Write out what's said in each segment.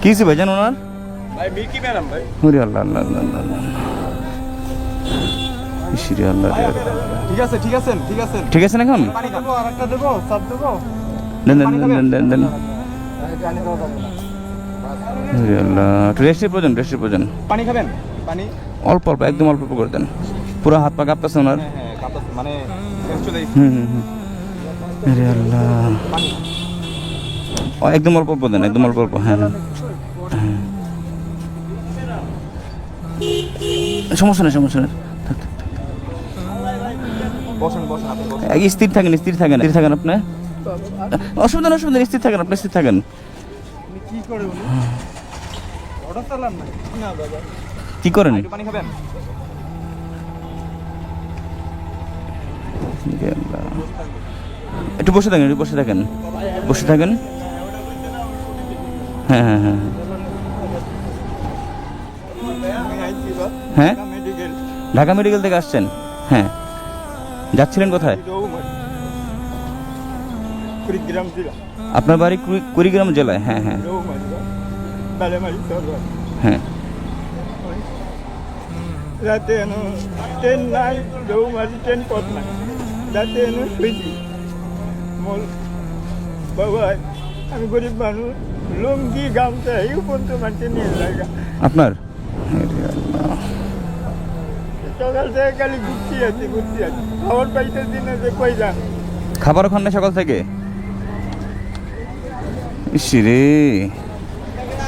কি হয়েছে ভাইজান ওনার ভাই মিল্কি ম্যাডাম ভাই। ওরে আল্লাহ আল্লাহ আল্লাহ আল্লাহ আল্লাহ আল্লাহ। ঠিক আছে ঠিক আছে ঠিক আছে। ঠিক আছে না এখন? পানি দেবো আর একটা দেবো সব দেবো। দেন দেন দেন দেন দেন। আল্লাহ একটু রেস্টের প্রয়োজন রেস্টের প্রয়োজন। পানি খাবেন? পানি? অল্প অল্প একদম অল্প অল্প করে দেন। পুরো হাত পা কাঁপতেছে ওনার। হ্যাঁ হ্যাঁ মানে শেষ চলে এসেছে। হুম হুম হুম। আরে আল্লাহ। ও, একদম অল্প অল্প দেন একদম অল্প অল্প হ্যাঁ হ্যাঁ। সমস্যা নেই সমস্যা নেই। স্থির থাকেন স্থির থাকেন স্থির থাকেন আপনি। অসুবিধা নেই অসুবিধা স্থির থাকেন আপনি স্থির থাকেন। কি করে উনি অর্ডার চালান না না বাবা। কি করেন? একটু পানি খাবেন? একটু বসে থাকেন একটু বসে থাকেন। বসে থাকেন? হ্যাঁ হ্যাঁ হ্যাঁ। হ্যাঁ? ঢাকা মেডিকেল থেকে আসছেন? হ্যাঁ। যাচ্ছিলেন কোথায়? কুড়িগ্রাম জেলা। আপনার বাড়ি কুড়ি- কুড়িগ্রাম জেলায়? হ্যাঁ হ্যাঁ। হ্যাঁ। রাতে এনো ট্রেন নাই রৌমারি ট্রেন পথ নাই। রাতে এনো শুয়েছি মোর বাবা আমি গরিব মানুষ লুঙ্গি গামছা এই পর্যন্ত মানতে নিয়ে আপনার? সকাল থেকে খালি ঘুরতে আছি ঘুরতে আছি খাবার পাইতে দিনে যে খাবার ওখানে সকাল থেকে? ইসিরে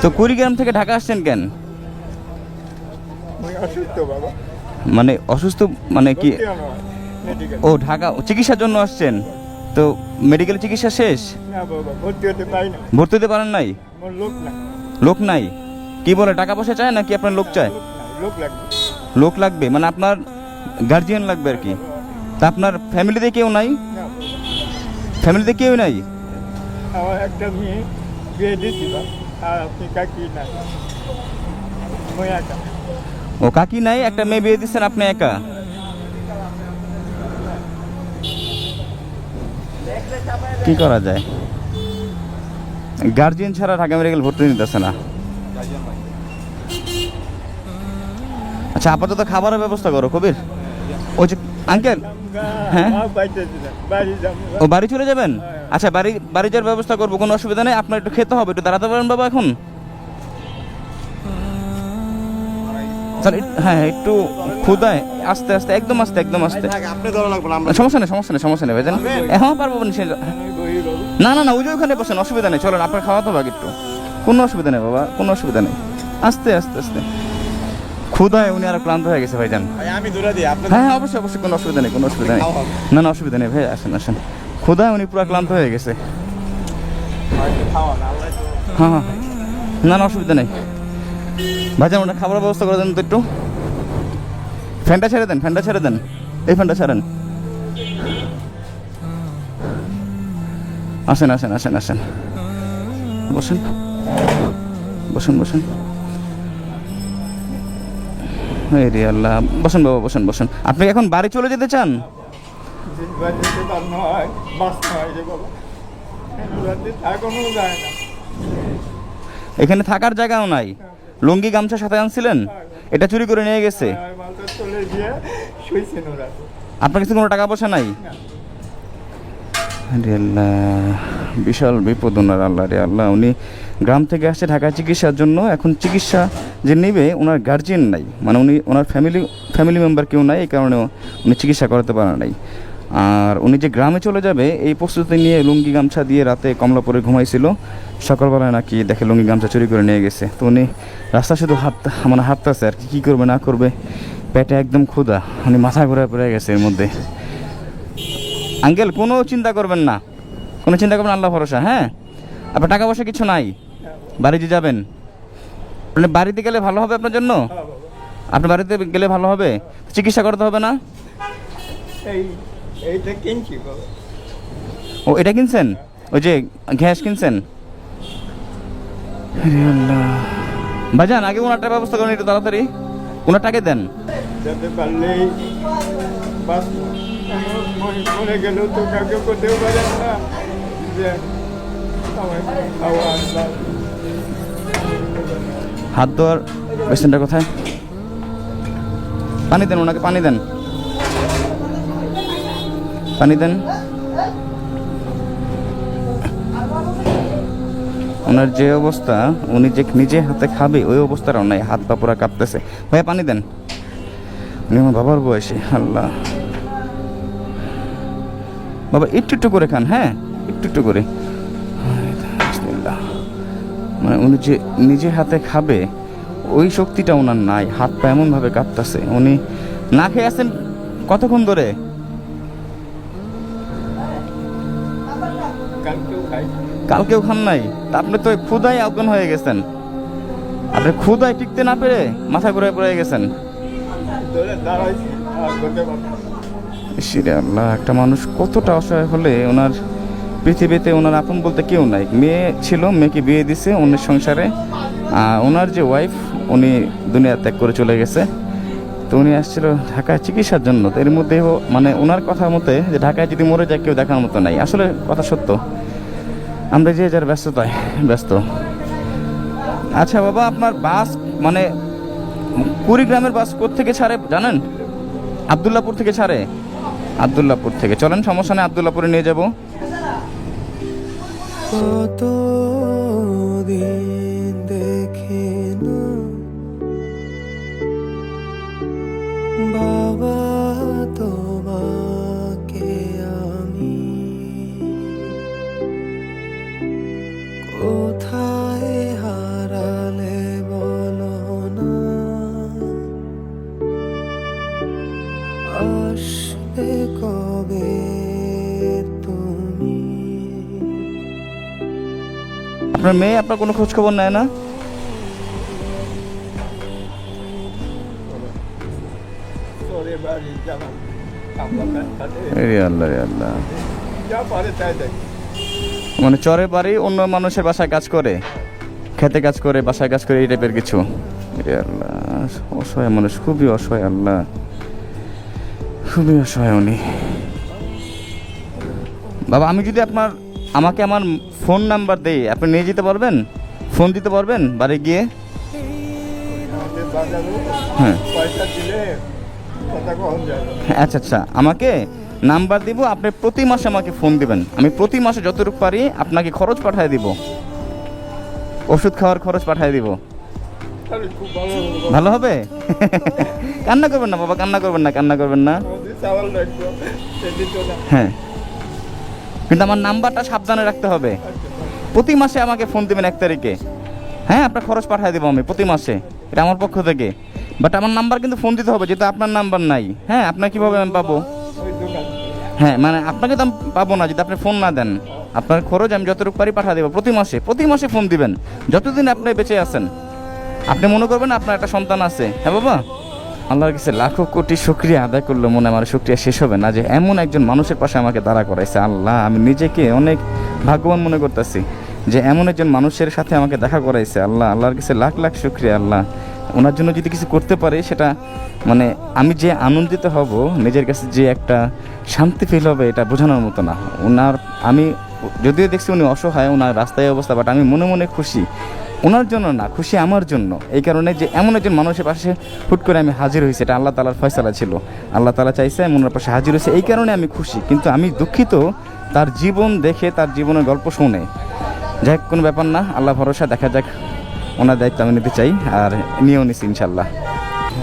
তো কুড়িগ্রাম থেকে ঢাকা আসছেন কেন? মানে অসুস্থ মানে কি? ও ঢাকা চিকিৎসার জন্য আসছেন। তো মেডিকেল চিকিৎসা শেষ? ভর্তি হতে পারেন নাই? লোক নাই। কি বলে টাকা পয়সা চায় নাকি আপনার লোক চায়? লোক লাগবে। মানে আপনার গার্জিয়ান লাগবে আর কি। তা আপনার ফ্যামিলিতে কেউ নাই? ফ্যামিলিতে কেউ নাই? আমার একটা মেয়ে বিয়ে দিয়েছিল আর আপনি কাকি নাই। মই একা। ও কাকি নাই একটা মেয়ে বিয়ে দিচ্ছেন আপনি একা? কি করা যায়? গার্জিয়ান ছাড়া ঢাকা মেডিকেল ভর্তি নিতেছে না। আচ্ছা আপাতত খাবারের ব্যবস্থা করো কবির। ওই যে আঙ্কেল হ্যাঁ? হ্যাঁ ও বাড়ি চলে যাবেন? আচ্ছা বাড়ি বাড়ি যাওয়ার ব্যবস্থা করব কোনো অসুবিধা নেই? আপনার একটু খেতে হবে একটু দাঁড়াতে পারেন বাবা এখন? হ্যাঁ একটু ক্ষুদায় আস্তে আস্তে একদম আস্তে একদম আস্তে। সমস্যা নেই সমস্যা নেই সমস্যা নেই ভাইজান। এখন পারব না না না ওই যে ওখানে বসেন অসুবিধা নেই চলেন আপনার একটু। কোনো অসুবিধা নেই বাবা কোনো অসুবিধা নেই। আস্তে আস্তে আস্তে। ক্ষুদায় উনি আর ক্লান্ত হয়ে গেছে ভাইজান। হ্যাঁ হ্যাঁ অবশ্যই অবশ্যই কোনো অসুবিধা নেই কোনো অসুবিধা নেই। না না অসুবিধা নেই ভাই আসেন আসেন। ক্ষুদায় উনি পুরো ক্লান্ত হয়ে গেছে। হ্যাঁ হ্যাঁ। না না, অসুবিধা নেই। ভাইজান ওটা খাবার ব্যবস্থা করে দেন তো একটু। ফ্যানটা ছেড়ে দেন, ফ্যানটা ছেড়ে দেন। এই ফ্যানটা ছাড়েন। আসেন আসেন আসেন আসেন। বসেন। বসুন বসুন। আল্লাহ। বসেন বাবা, বসেন বসেন। আপনি এখন বাড়ি চলে যেতে চান? বাড়িতে তার নয় বাস নয় যে বাবা যায় না এখানে থাকার জায়গাও নাই। লুঙ্গি গামছা সাথে আনছিলেন? এটা চুরি করে নিয়ে গেছে। আপনার কাছে কোনো টাকা পয়সা নাই? বিশাল বিপদ ওনার, আল্লাহ রে আল্লাহ। উনি গ্রাম থেকে আসছে ঢাকা চিকিৎসার জন্য। এখন চিকিৎসা যে নেবে, ওনার গার্জিয়ান নাই। মানে উনি, ওনার ফ্যামিলি ফ্যামিলি মেম্বার কেউ নাই, এই কারণে উনি চিকিৎসা করাতে পারে নাই। আর উনি যে গ্রামে চলে যাবে এই প্রস্তুতি নিয়ে লুঙ্গি গামছা দিয়ে রাতে কমলাপুরে ঘুমাইছিল। সকালবেলায় নাকি দেখে লুঙ্গি গামছা চুরি করে নিয়ে গেছে। তো উনি রাস্তা শুধু হাত মানে হাঁটতেছে আর কি কী করবে না করবে পেটে একদম ক্ষুধা। উনি মাথা ঘুরে পড়ে গেছে এর মধ্যে। আঙ্কেল কোনো চিন্তা করবেন না। কোনো চিন্তা করবেন আল্লাহ ভরসা হ্যাঁ? আপনার টাকা পয়সা কিছু নাই? বাড়িতে যাবেন? আপনি বাড়িতে গেলে ভালো হবে আপনার জন্য? আপনার বাড়িতে গেলে ভালো হবে? চিকিৎসা করতে হবে না? এই এইটা কিনছি বাবা ও এটা কিনছেন? ওই যে গ্যাস কিনছেন? ভাইজান আগে ওনারটা ব্যবস্থা করেন একটু তাড়াতাড়ি। ওনার টাকা দেন। যাতে পারলেই বাস মরে- মরে গেলেও তো কাউকে করতেও পারেন না। যে হাত ধোয়ার পেশেন্টটা কোথায়? পানি দেন ওনাকে পানি দেন। পানি দেন। ওনার যে অবস্থা, উনি যে নিজে হাতে খাবে, ওই অবস্থাটাও নাই হাত পা পুরা কাঁপতেছে। ভাইয়া, পানি দেন। উনি আমার বাবার বয়সী, আল্লাহ। বাবা, একটু একটু করে খান হ্যাঁ? একটু একটু করে। মানে উনি যে নিজে হাতে খাবে, ওই শক্তিটা ওনার নাই, হাত পা এমনভাবে কাঁপতেছে। উনি না খেয়ে আছেন কতক্ষণ ধরে? কালকেও খান নাই। তা আপনি তো ক্ষুদায় অজ্ঞান হয়ে গেছেন। আপনি ক্ষুদায় টিকতে না পেরে মাথা ঘুরে পড়ে গেছেন। আল্লাহ, একটা মানুষ কতটা অসহায় হলে ওনার পৃথিবীতে ওনার আপন বলতে কেউ নাই। মেয়ে ছিল, মেয়েকে বিয়ে দিছে অন্যের সংসারে। আর ওনার যে ওয়াইফ উনি দুনিয়া ত্যাগ করে চলে গেছে। তো উনি আসছিল ঢাকায় চিকিৎসার জন্য। তো এর মধ্যে মানে ওনার কথা মতে যে ঢাকায় যদি মরে যায়, কেউ দেখার মতো নাই। আসলে কথা সত্য। আমরা যে যার ব্যস্ততায়, ব্যস্ত। আচ্ছা বাবা, আপনার বাস মানে কুড়িগ্রামের বাস থেকে ছাড়ে জানেন? আবদুল্লাপুর থেকে ছাড়ে? আবদুল্লাপুর থেকে। চলেন, সমস্যা নেই আবদুল্লাপুরে নিয়ে যাব। আপনার মেয়ে আপনার কোনো খোঁজ খবর নেয় না? আল্লাহ মানে চরে বাড়ি অন্য মানুষের বাসায় কাজ করে খেতে কাজ করে বাসায় কাজ করে এই টাইপের কিছু। আল্লাহ অসহায় মানুষ খুবই অসহায় আল্লাহ। খুবই অসহায় উনি। বাবা আমি যদি আপনার আমাকে আমার ফোন নাম্বার দেই আপনি নিয়ে যেতে পারবেন? ফোন দিতে পারবেন বাড়ি গিয়ে? হ্যাঁ। আচ্ছা আচ্ছা আমাকে নাম্বার দিব আপনি প্রতি মাসে আমাকে ফোন দিবেন। আমি প্রতি মাসে যতটুকু পারি আপনাকে খরচ পাঠিয়ে দিব। ওষুধ খাওয়ার খরচ পাঠিয়ে দিব। ভালো হবে? কান্না করবেন না বাবা কান্না করবেন না কান্না করবেন না। হ্যাঁ। কিন্তু আমার নাম্বারটা সাবধানে রাখতে হবে। প্রতি মাসে আমাকে ফোন দেবেন এক তারিখে। হ্যাঁ আপনার খরচ পাঠিয়ে দেবো আমি প্রতি মাসে। এটা আমার পক্ষ থেকে। বাট আমার নাম্বার কিন্তু ফোন দিতে হবে, যেহেতু আপনার নাম্বার নাই। হ্যাঁ আপনার কীভাবে আমি পাবো? হ্যাঁ মানে আপনাকে তো আমি পাবো না, যদি আপনি ফোন না দেন। আপনার খরচ আমি যতটুকু পারি পাঠিয়ে দেবো প্রতি মাসে। প্রতি মাসে ফোন দিবেন, যতদিন আপনি বেঁচে আছেন। আপনি মনে করবেন আপনার একটা সন্তান আছে। হ্যাঁ বাবা? আল্লাহর কাছে লাখো কোটি শুক্রিয়া আদায় করলে, মনে আমার শুক্রিয়া শেষ হবে না যে এমন একজন মানুষের পাশে আমাকে দাঁড়া করাইছে। আল্লাহ, আমি নিজেকে অনেক ভাগ্যবান মনে করতেছি যে এমন একজন মানুষের সাথে আমাকে দেখা করাইছে। আল্লাহ, আল্লাহর কাছে লাখ লাখ শুক্রিয়া, আল্লাহ। ওনার জন্য যদি কিছু করতে পারে, সেটা মানে আমি যে আনন্দিত হব, নিজের কাছে যে একটা শান্তি ফিল হবে, এটা বোঝানোর মতো না। ওনার, আমি যদিও দেখছি উনি অসহায়, ওনার রাস্তায় অবস্থা বাট আমি মনে মনে খুশি ওনার জন্য না, খুশি আমার জন্য। এই কারণে যে এমন একজন মানুষের পাশে হুট করে আমি হাজির হয়েছি, এটা আল্লাহ তালার ফয়সালা ছিল। আল্লাহ তালা চাইছে আমি ওনার পাশে হাজির হয়েছে, এই কারণে আমি খুশি। কিন্তু আমি দুঃখিত তার জীবন দেখে, তার জীবনের গল্প শুনে। যাই কোনো ব্যাপার না, আল্লাহ ভরসা, দেখা যাক ওনার দায়িত্ব আমি নিতে চাই, আর নিয়েও নিছি ইনশাল্লাহ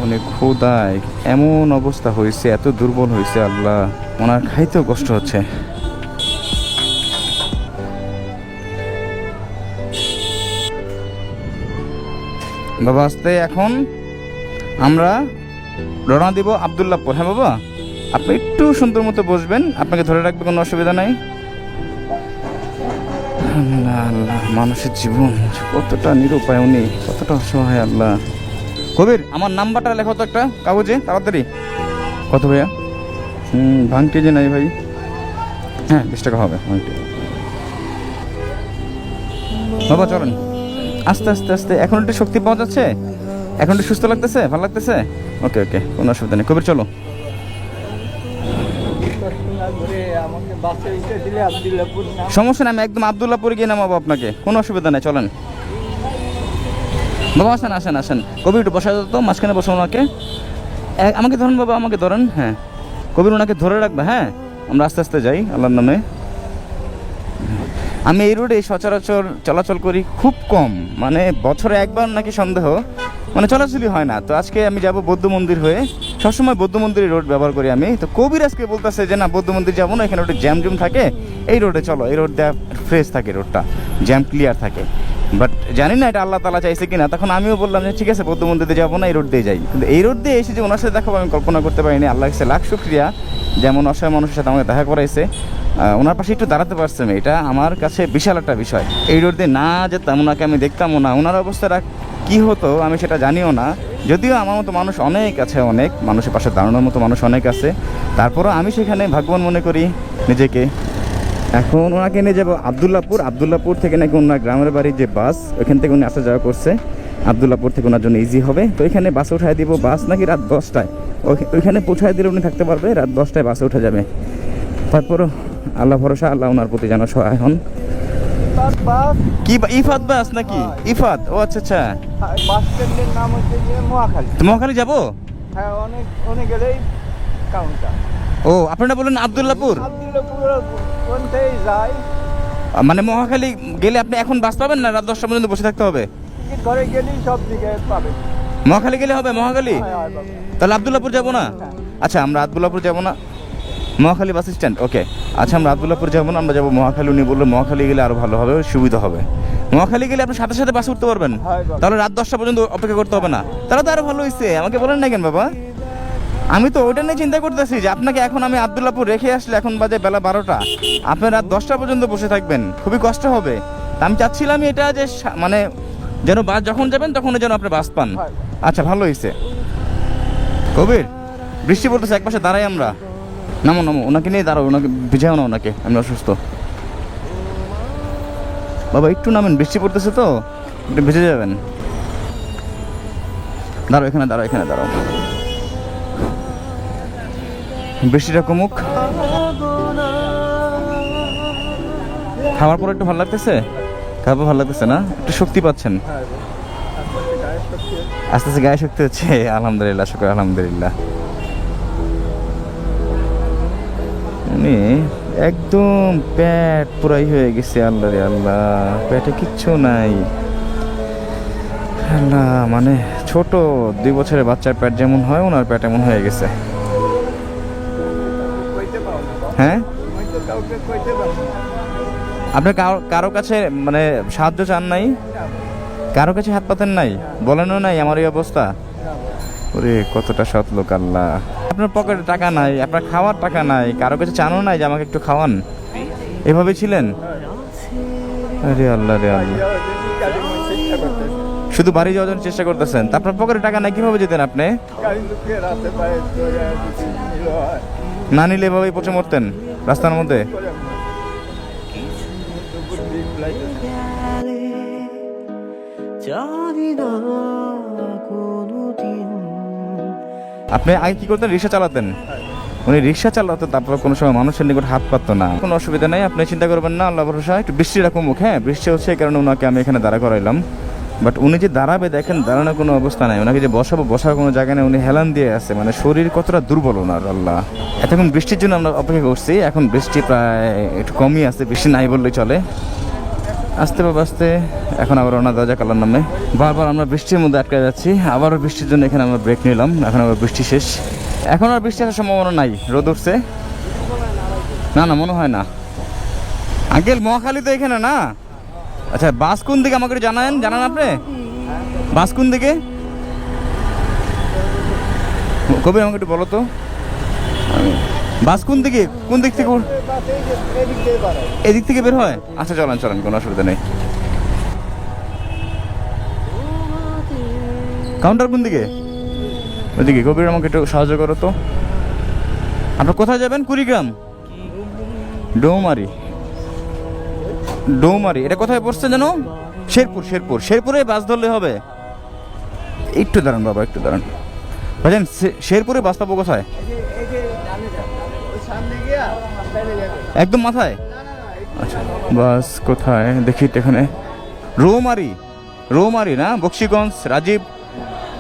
অনেক ক্ষুদায় এমন অবস্থা হয়েছে, এত দুর্বল হয়েছে আল্লাহ, ওনার খাইতেও কষ্ট হচ্ছে। বাবা, আসতে এখন আমরা রওনা দিব আবদুল্লাহপুর হ্যাঁ বাবা? আপনি একটু সুন্দর মতো বসবেন, আপনাকে ধরে রাখবে, কোনো অসুবিধা নাই। আল্লাহ মানুষের জীবন, কতটা নিরুপায় উনি, কতটা অসহায় আল্লাহ। কবির, আমার নাম্বারটা লেখো তো একটা, কাগজে, তাড়াতাড়ি। কত ভাইয়া? হুম ভাঙটি কেজি নাই ভাই। হ্যাঁ বিশ টাকা হবে বাবা, চলেন। আস্তে আস্তে আস্তে। এখন একটু শক্তি পাওয়া যাচ্ছে? এখন একটু সুস্থ লাগতেছে? ভালো লাগতেছে? ওকে ওকে, কোনো অসুবিধা নেই। কবির, চলো। সমস্যা নেই, আমি একদম আবদুল্লাপুরে গিয়ে নামাবো আপনাকে। কোনো অসুবিধা নেই, চলেন। বাবা, আসেন আসেন আসেন। কবি, একটু বসা যেত মাঝখানে বসে ওনাকে। আমাকে ধরেন বাবা, আমাকে ধরেন। হ্যাঁ। কবির, ওনাকে ধরে রাখবে হ্যাঁ? আমরা আস্তে আস্তে যাই, আল্লাহর নামে। আমি এই রোডে সচরাচর চলাচল করি খুব কম মানে বছরে একবার নাকি সন্দেহ মানে চলাচলই হয় না। তো আজকে আমি যাব বৌদ্ধ মন্দির হয়ে। সবসময় বৌদ্ধ মন্দিরের রোড ব্যবহার করি আমি। তো কবির আজকে বলতেছে যে, না, বৌদ্ধ মন্দির যাব না, এখানে ওটা জ্যাম জুম থাকে। এই রোডে চলো, এই রোড দেওয়া ফ্রেশ থাকে রোডটা জ্যাম ক্লিয়ার থাকে। বাট জানি না এটা আল্লাহ তালা চাইছে কিনা, তখন আমিও বললাম যে, ঠিক আছে, বৌদ্ধ মন্দিরে যাব না, এই রোড দিয়ে যাই। কিন্তু এই রোড দিয়ে এসে যে ওনার সাথে দেখাবো আমি কল্পনা করতে পারিনি। আল্লাহ কাছে লাখ শুক্রিয়া। যেমন অসহায় মানুষের সাথে আমাকে দেখা করাইছে। ওনার পাশে একটু দাঁড়াতে পারছে এটা আমার কাছে বিশাল একটা বিষয়। এই রোড দিয়ে না যেতাম ওনাকে আমি দেখতামও না। ওনার অবস্থাটা কি হতো আমি সেটা জানিও না। যদিও আমার মতো মানুষ অনেক আছে, অনেক। মানুষের পাশে দাঁড়ানোর মতো মানুষ অনেক আছে। তারপরও আমি সেখানে ভাগ্যবান মনে করি নিজেকে। এখন ওনাকে নিয়ে যাব আবদুল্লাপুর। আবদুল্লাপুর থেকে নাকি ওনার গ্রামের বাড়ির যে বাস, ওখান থেকে উনি আসা যাওয়া করছে। আবদুল্লাপুর থেকে ওনার জন্য ইজি হবে। তো এখানে বাসে উঠায় দিব। বাস নাকি রাত দশটায়। ওই- ওইখানে পৌঁছায় দিলে উনি থাকতে পারবে। রাত দশটায় বাসে উঠে যাবে। তারপরও আল্লাহ ভরসা আল্লাহ ওনার প্রতি যেন সহায় হন। কি ইফাত বাস নাকি? ইফাত? ও আচ্ছা আচ্ছা। বাস স্ট্যান্ডের নাম হচ্ছে গিয়ে মোয়াখালী মহাখালী যাব? হ্যাঁ অনেক অনেক গেলেই কাউন্টার ও আপনারা বলেন আবদুল্লাপুর? আবদুল্লাপুর কোন থেকেই যায় মানে মহাখালী গেলে আপনি এখন বাস পাবেন না? রাত দশটা পর্যন্ত বসে থাকতে হবে? টিকিট ঘরে গেলেই সব দিকে পাবে মহাখালী গেলে হবে মহাখালী? হ্যাঁ, হ্যাঁ। তাহলে আবদুল্লাপুর যাব না? আচ্ছা আমরা আবদুল্লাপুর যাব না। Mohakhali bus stand? ওকে। আচ্ছা আমরা আবদুল্লাপুর যাব না আমরা যাব মহাখালী। উনি বলল মহাখালী গেলে আরও ভালো হবে সুবিধা হবে। মহাখালী গেলে আপনি সাথে সাথে বাসে উঠতে পারবেন। হ্যাঁ, তাহলে রাত দশটা পর্যন্ত অপেক্ষা করতে হবে না। তাহলে তো আরও ভালো হয়েছে আমাকে বলেন না কেন বাবা? আমি তো ওইটা নিয়ে চিন্তা করতেছি যে আপনাকে এখন আমি আবদুল্লাপুর রেখে আসলে এখন বাজে বেলা বারোটা। আপনি রাত দশটা পর্যন্ত বসে থাকবেন। খুবই কষ্ট হবে। তা আমি চাচ্ছিলাম এটা যে মানে যেন বাস যখন যাবেন তখন যেন আপনি বাস পান। আচ্ছা ভালো হয়েছে কবির বৃষ্টি পড়তেছে একপাশে দাঁড়াই আমরা। নামো নামো, ওনাকে নিয়ে দাঁড়াও, ওনাকে ভিজাও না ওনাকে, আমি অসুস্থ। বাবা, একটু নামেন, বৃষ্টি পড়তেছে তো, একটু ভিজে যাবেন। দাঁড়াও, এখানে দাঁড়াও এখানে দাঁড়াও। বৃষ্টিটা কমুক। খাওয়ার পর একটু ভালো লাগতেছে? খাওয়ার পর ভালো লাগতেছে না? একটু শক্তি পাচ্ছেন। আস্তে আস্তে গায়ে শক্তি হচ্ছে। আলহামদুলিল্লাহ, শুক্র, আলহামদুলিল্লাহ। উনি একদম পেট পুরাই হয়ে গেছে আল্লাহ রে আল্লাহ, পেটে কিচ্ছু নাই। আল্লাহ মানে ছোট দুই বছরের বাচ্চার পেট যেমন হয়, ওনার পেট এমন হয়ে গেছে। হ্যাঁ। আপনি কারও কাছে মানে সাহায্য চান নাই? কারও কাছে হাত পাতেন নাই? বলেনও নাই আমার এই অবস্থা? ওরে, কতটা সৎ লোক আল্লাহ। আপনার পকেটে টাকা নাই, আপনার খাওয়ার টাকা নাই, কারও কাছে চানও নাই যে আমাকে একটু খাওয়ান? এভাবে ছিলেন? আরে আল্লাহ রে। শুধু বাড়ি যাওয়ার জন্য চেষ্টা করতেছেন। তা আপনার পকেটে টাকা নাই, কীভাবে যেতেন আপনি? না নিলে এভাবেই পচে মরতেন রাস্তার মধ্যে। জানি না। আপনি আগে কি করতেন? রিক্সা চালাতেন? উনি রিক্সা চালাতো, তারপর কোনো সময় মানুষের নিকট হাত পাততো না। কোনো অসুবিধা নেই, আপনি চিন্তা করবেন না আল্লাহ ভরসা, একটু বৃষ্টিটা কমুক হ্যাঁ বৃষ্টি হচ্ছে এই কারণে ওনাকে আমি এখানে দাঁড়া করাইলাম। বাট উনি যে দাঁড়াবে, দেখেন, দাঁড়ানোর কোনো অবস্থা নাই। ওনাকে যে বসাবো, বসার কোনো জায়গা নেই, উনি হেলান দিয়ে আছে। মানে শরীর কতটা দুর্বল ওনার, আল্লাহ। এতক্ষণ বৃষ্টির জন্য আমরা অপেক্ষা করছি, এখন বৃষ্টি প্রায় একটু কমই আছে, বৃষ্টি নাই বললেই চলে। আস্তে বাবা আস্তে। এখন আবার ওনার দরজা কালার নামে। বারবার আমরা বৃষ্টির মধ্যে আটকে যাচ্ছি। আবারও বৃষ্টির জন্য এখানে আমরা ব্রেক নিলাম। এখন আবার বৃষ্টি শেষ। এখন আর বৃষ্টি আসার সম্ভাবনা নাই। রোদ উঠছে। না না, মনে হয় না। আঙ্কেল, মহাখালী তো এখানে না? আচ্ছা বাস কোন দিকে আমাকে জানান জানান আপনি। বাস কোন দিকে? কবি আমাকে একটু বলো তো। বাস কোন দিকে? কোন দিক থেকে এদিক থেকে বের হয়? আচ্ছা চলেন চলেন কোনো অসুবিধা নেই। কাউন্টার কোন দিকে? ওইদিকে। কবির আমাকে একটু সাহায্য করো তো। আপনার কোথায় যাবেন? কুড়িগ্রাম? ডৌমারি। ডৌমারি। এটা কোথায় পড়ছে জানো শেরপুর শেরপুর। শেরপুরে বাস ধরলে হবে। একটু দাঁড়ান বাবা একটু দাঁড়ান। ভাইজান শেরপুরে বাস পাবো কোথায়? একদম মাথায়? আচ্ছা বাস কোথায়? দেখি এখানে। রৌমারি রৌমারি না? বক্সিগঞ্জ, রাজীব,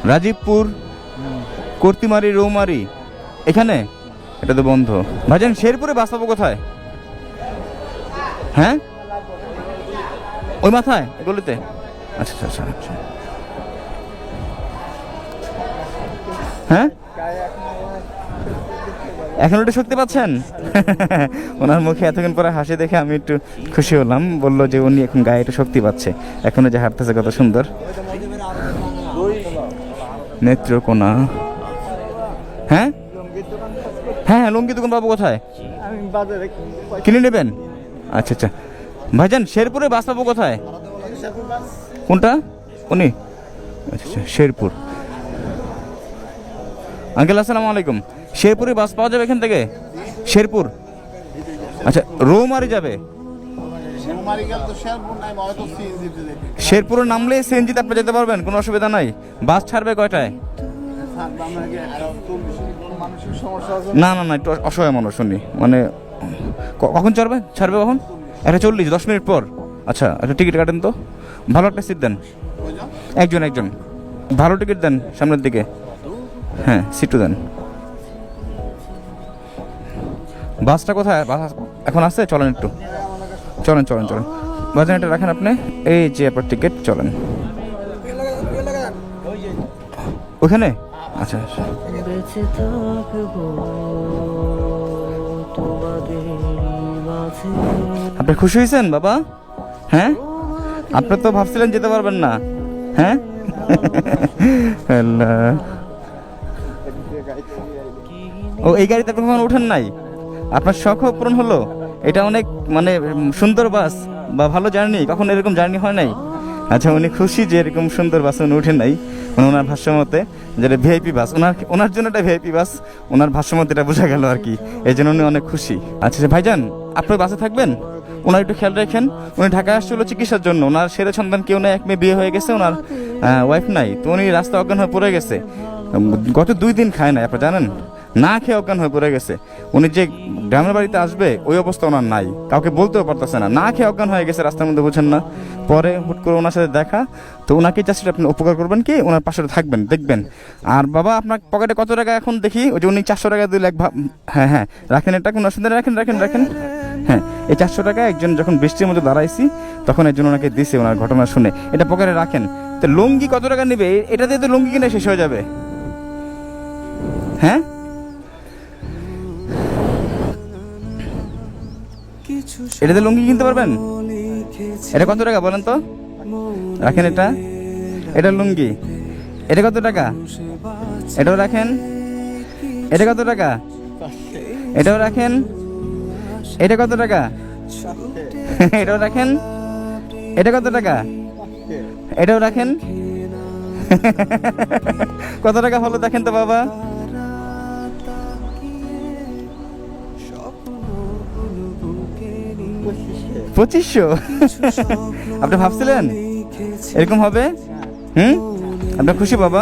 রাজীবপুর, কর্তিমারি, রৌমারি। এখানে? এটা তো বন্ধ। ভাইজান, শেরপুরে বাস পাবো কোথায়? হ্যাঁ? ওই মাথায় আচ্ছা আচ্ছা আচ্ছা আচ্ছা। হ্যাঁ? এখন একটু শক্তি পাচ্ছেন? ওনার মুখে এতক্ষণ পরে হাসি দেখে আমি একটু খুশি হলাম। বলল যে উনি এখন গায়ে একটু শক্তি পাচ্ছে। এখনও যে হাঁটতেছে কত সুন্দর। নেত্রকোনা। হ্যাঁ? হ্যাঁ লুঙ্গি দোকান পাবো কোথায়? কিনে নেবেন? আচ্ছা আচ্ছা। ভাইজান শেরপুরে বাস পাবো কোথায়? কোনটা? উনি? আচ্ছা আচ্ছা শেরপুর। আঙ্কেল, আসসালামু আলাইকুম। শেরপুরে বাস পাওয়া যাবে এখান থেকে? শেরপুর। আচ্ছা রৌমারি যাবে? শেরপুরে নামলে সিএনজিতে আপনি যেতে পারবেন, কোনো অসুবিধা নাই। বাস ছাড়বে কয়টায়? না না না, একটু অসহায় মানুষ, শুনি। মানে কখন চড়বে ছাড়বে কখন? একটা চল্লিশ, দশ মিনিট পর। আচ্ছা একটা টিকিট কাটেন তো। ভালো একটা সিট দেন। একজন একজন। ভালো টিকিট দেন সামনের দিকে। হ্যাঁ সিটও দেন। বাসটা কোথায়? বাস এখন আছে চলেন একটু। চলেন চলেন চলেন। বাজার এটা রাখেন আপনি। এই যে আপনার টিকিট চলেন। ওখানে আচ্ছা আচ্ছা। আপনি খুশি হয়েছেন বাবা? হ্যাঁ? আপনি তো ভাবছিলেন যেতে পারবেন না। হ্যাঁ? ও এই গাড়িতে আপনি কখনো ওঠেন নাই? আপনার শখ পূরণ হলো এটা অনেক মানে সুন্দর বাস বা ভালো জার্নি কখন এরকম জার্নি হয় নাই? আচ্ছা উনি খুশি যে এরকম সুন্দর বাস উনি উঠেন নাই। মানে ওনার ভাষ্য মতে যেটা ভিআইপি বাস ওনার ওনার জন্য এটা ভিআইপি বাস ওনার ভাষ্য মতে এটা বোঝা গেল আর কি এই জন্য উনি অনেক খুশি। আচ্ছা আচ্ছা, ভাইজান আপনি বাসে থাকবেন? ওনার একটু খেয়াল রাখেন। উনি ঢাকায় আসছিল চিকিৎসার জন্য। ওনার সেরে সন্তান কেউ নেই এক মেয়ে বিয়ে হয়ে গেছে ওনার ওয়াইফ নাই। তো উনি রাস্তা অজ্ঞান হয়ে পড়ে গেছে। গত দুই দিন খায় না আপনি জানেন? না খেয়ে অজ্ঞান হয়ে পড়ে গেছে। উনি যে গ্রামের বাড়িতে আসবে, ওই অবস্থা ওনার নাই। কাউকে বলতেও পারতেছে না। না খেয়ে অজ্ঞান হয়ে গেছে রাস্তার মধ্যে, বুঝেন না। পরে হুট করে ওনার সাথে দেখা। তো ওনাকে চাষিটা আপনি উপকার করবেন কি? ওনার পাশে থাকবেন, দেখবেন। আর বাবা, আপনার পকেটে কত টাকা এখন দেখি? ওই যে উনি চারশো টাকা এক ভাব হ্যাঁ হ্যাঁ। রাখেন এটা কোনো অসুবিধা রাখেন রাখেন রাখেন। হ্যাঁ এই চারশো টাকা একজন যখন বৃষ্টির মধ্যে দাঁড়াইছি, তখন একজন ওনাকে দিছে ওনার ঘটনা শুনে। এটা পকেটে রাখেন। তো লুঙ্গি কত টাকা নেবে? এটা দিয়ে তো লুঙ্গি কিনে শেষ হয়ে যাবে। হ্যাঁ? এটাতে লুঙ্গি কিনতে পারবেন? এটা কত টাকা বলেন তো? রাখেন এটা। এটা লুঙ্গি। এটা কত টাকা? এটাও রাখেন। এটা কত টাকা? এটাও রাখেন। এটা কত টাকা? এটাও রাখেন। এটা কত টাকা? এটাও রাখেন। কত টাকা হলো দেখেন তো বাবা? পঁচিশশো? আপনি ভাবছিলেন? এরকম হবে? হুম? আপনার খুশি, বাবা?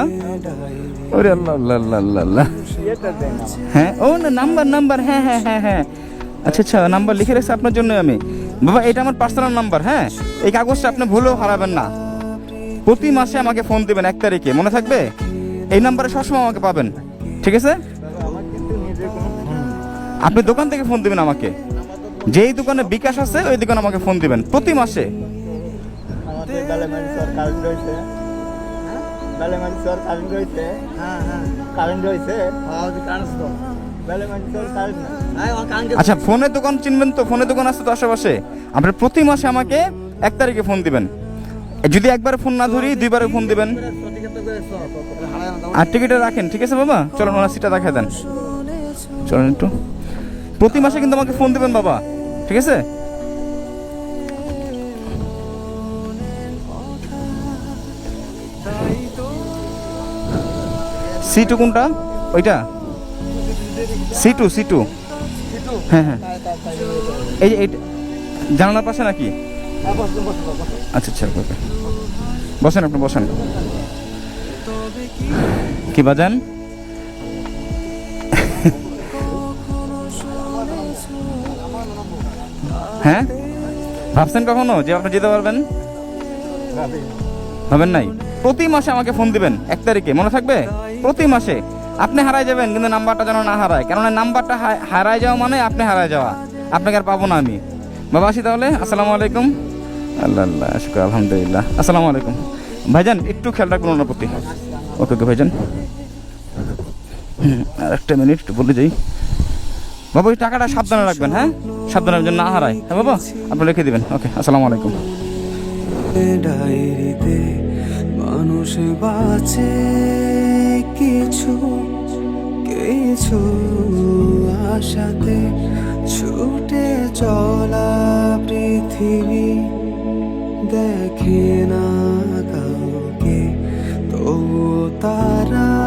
ওরে আল্লাহ আল্লাহ আল্লাহ আল্লাহ আল্লাহ। হ্যাঁ? ও, না, নাম্বার নাম্বার হ্যাঁ হ্যাঁ হ্যাঁ হ্যাঁ। আচ্ছা আচ্ছা নাম্বার লিখে রেখেছি আপনার জন্য আমি। বাবা, এটা আমার পার্সোনাল নাম্বার হ্যাঁ? এই কাগজটা আপনি ভুলেও হারাবেন না। প্রতি মাসে আমাকে ফোন দেবেন এক তারিখে, মনে থাকবে? এই নাম্বারে সবসময় আমাকে পাবেন। ঠিক আছে। আপনি দোকান থেকে ফোন দেবেন আমাকে। যেই দোকানে বিকাশ আছে ওই দোকানে আমাকে ফোন দিবেন প্রতি মাসে। হ্যাঁ হ্যাঁ। হ্যাঁ কারেন্ট বেলেমারি সর কারেন্ট না? আচ্ছা ফোনের দোকান চিনবেন তো? ফোনের দোকান আছে তো আশেপাশে? আপনি প্রতি মাসে আমাকে এক তারিখে ফোন দিবেন। যদি একবার ফোন না ধরি দুইবারে ফোন দিবেন। আর টিকিটে রাখেন ঠিক আছে বাবা? চলুন ওনার সিটটা দেখা দেন। চলুন একটু। প্রতি মাসে কিন্তু আমাকে ফোন দেবেন, বাবা। ঠিক আছে? সি টু কোনটা? ওইটা? সি টু সি টু হ্যাঁ হ্যাঁ। এই জানালার পাশে নাকি? আচ্ছা আচ্ছা বসেন আপনি, বসেন। কি বাজান? হ্যাঁ? ভাবছেন কখনো যে আপনি যেতে পারবেন? ভাবেন নাই? প্রতি মাসে আমাকে ফোন দিবেন, এক তারিখে, মনে থাকবে? প্রতি মাসে। আপনি হারাই যাবেন, কিন্তু নাম্বারটা যেন না হারায়। কেননা নাম্বারটা হারায় যাওয়া মানে আপনি হারায় যাওয়া। আপনাকে আর পাবো না আমি। বাবা আসি তাহলে? আসসালামু আলাইকুম। আল্লাহ আল্লাহ, শুক্র, আলহামদুলিল্লাহ। আসসালামু আলাইকুম। ভাইজান, একটু খেয়াল রাখবেন ওনার প্রতি। ওকে ওকে, ভাইজান। আর একটা মিনিট, একটু বলে যাই। বাবা ওই টাকাটা সাবধানে রাখবেন হ্যাঁ? সাবধানের জন্য না হারায়। হ্যাঁ বাবা? আপনি লিখে দিবেন। ওকে, আসসালামু আলাইকুম। ডায়েরিতে মানুষ বাঁচে কিছু কিছু আশাতে ছুটে চলা পৃথিবী দেখে না কাউকে তো তারা